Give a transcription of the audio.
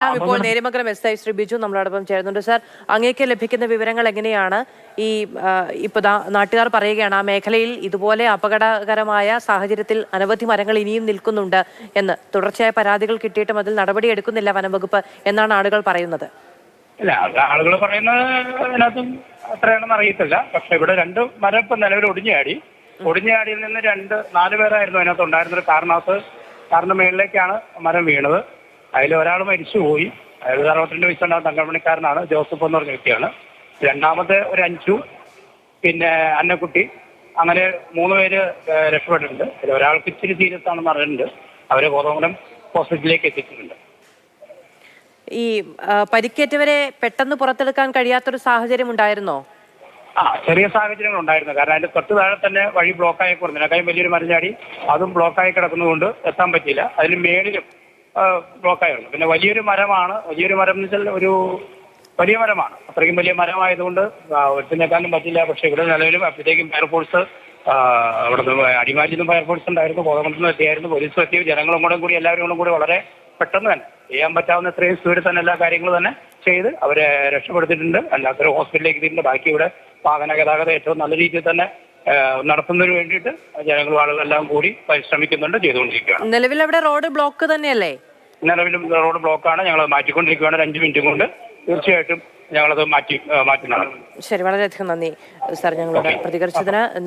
ഇപ്പോൾ Nerimangalam S I Shri Biju നമ്മളോടൊപ്പം ചേരുന്നുണ്ട്. സാർ അങ്ങേക്ക് ലഭിക്കുന്ന വിവരങ്ങൾ എങ്ങനെയാണ് ഈ ഇപ്പൊ നാട്ടുകാർ പറയുകയാണ് ആ മേഖലയിൽ ഇതുപോലെ അപകടകരമായ സാഹചര്യത്തിൽ അനവധി മരങ്ങൾ ഇനിയും നിൽക്കുന്നുണ്ട് എന്ന്. തുടർച്ചയായ പരാതികൾ കിട്ടിയിട്ടും അതിൽ നടപടി എടുക്കുന്നില്ല വനംവകുപ്പ് എന്നാണ് ആളുകൾ പറയുന്നത്. അല്ല ആളുകൾ പറയുന്നത് അതിനകത്തും അത്രയാണെന്ന് അറിയത്തില്ല. പക്ഷെ ഇവിടെ രണ്ട് മരം ഇപ്പം നിലവിൽ ഒടിഞ്ഞാടി. ഒടിഞ്ഞാടിയിൽ നിന്ന് രണ്ട് നാല് പേരായിരുന്നു അതിനകത്ത് ഉണ്ടായിരുന്നത്. കാരണത്ത് കാറിന്റെ മേളിലേക്കാണ് മരം വീണത്. അതിൽ ഒരാൾ മരിച്ചുപോയി. അയാൾ അറുപത്തിരണ്ട് വയസ്സുണ്ടാകുന്ന തങ്കമണിക്കാരനാണ് ജോസഫ് എന്ന് പറഞ്ഞ വ്യക്തിയാണ്. രണ്ടാമത്തെ ഒരു അഞ്ചു പിന്നെ അന്നക്കുട്ടി. അങ്ങനെ മൂന്ന് പേര് രക്ഷപ്പെട്ടിട്ടുണ്ട്. അതിൽ ഒരാൾക്ക് ഇച്ചിരി സീരിയസ് ആണെന്ന് പറഞ്ഞിട്ടുണ്ട്. അവരെ കോതമംഗലം ഹോസ്പിറ്റലിലേക്ക് എത്തിച്ചിട്ടുണ്ട്. ഈ പരിക്കേറ്റവരെ പെട്ടെന്ന് പുറത്തെടുക്കാൻ കഴിയാത്തൊരു സാഹചര്യം ഉണ്ടായിരുന്നോ? ആ ചെറിയ സാഹചര്യങ്ങൾ ഉണ്ടായിരുന്നു. കാരണം അതിന്റെ തൊട്ട് താഴെ തന്നെ വഴി ബ്ലോക്കായി കുറഞ്ഞു. അതിനേക്കാളും വലിയൊരു മരഞ്ചാടി അതും ബ്ലോക്കായി കിടക്കുന്നതുകൊണ്ട് എത്താൻ പറ്റിയില്ല. അതിന് മേളിലും ബ്ലോക്കായിരുന്നു പിന്നെ വലിയൊരു മരമാണ്. വലിയൊരു മരം എന്ന് വെച്ചാൽ ഒരു വലിയ മരമാണ്. അത്രയ്ക്കും വലിയ മരമായതുകൊണ്ട് ഒറ്റനേക്കാനും പറ്റില്ല. പക്ഷെ ഇവിടെ നിലവിലും അപ്പോഴത്തേക്കും ഫയർഫോഴ്സ് അവിടെ നിന്ന് അടിമാലിയിൽ നിന്ന് ഫയർഫോഴ്സ് ഉണ്ടായിരുന്നു. കോതമംഗലത്ത് എത്തിയായിരുന്നു. പോലീസും എത്തി ജനങ്ങളും കൂടെ കൂടി എല്ലാവരും കൂടെ വളരെ പെട്ടെന്ന് തന്നെ ചെയ്യാൻ പറ്റാവുന്ന ഇത്രയും സ്പീഡിൽ തന്നെ എല്ലാ കാര്യങ്ങളും തന്നെ ചെയ്ത് അവരെ രക്ഷപ്പെടുത്തിയിട്ടുണ്ട്. അല്ലാത്തൊരു ഹോസ്പിറ്റലിലേക്ക് എത്തിയിട്ടുണ്ട്. ബാക്കി ഇവിടെ വാഹന ഗതാഗതം ഏറ്റവും നല്ല രീതിയിൽ തന്നെ നടത്തുന്നതിന് വേണ്ടിയിട്ട് ജനങ്ങളും ആളുകളെല്ലാം കൂടി പരിശ്രമിക്കുന്നുണ്ട് ചെയ്തുകൊണ്ടിരിക്കുകയാണ്. നിലവിൽ അവിടെ റോഡ് ബ്ലോക്ക് തന്നെയല്ലേ? നിലവിലും റോഡ് ബ്ലോക്കാണ്. ഞങ്ങൾ മാറ്റിക്കൊണ്ടിരിക്കുകയാണ്. ഒരു അഞ്ച് മിനിറ്റ് കൊണ്ട് തീർച്ചയായിട്ടും ഞങ്ങളത് മാറ്റി മാറ്റുന്നതാണ്. ശരി വളരെയധികം നന്ദി സാർ ഞങ്ങളോട് പ്രതികരിച്ചതിന്.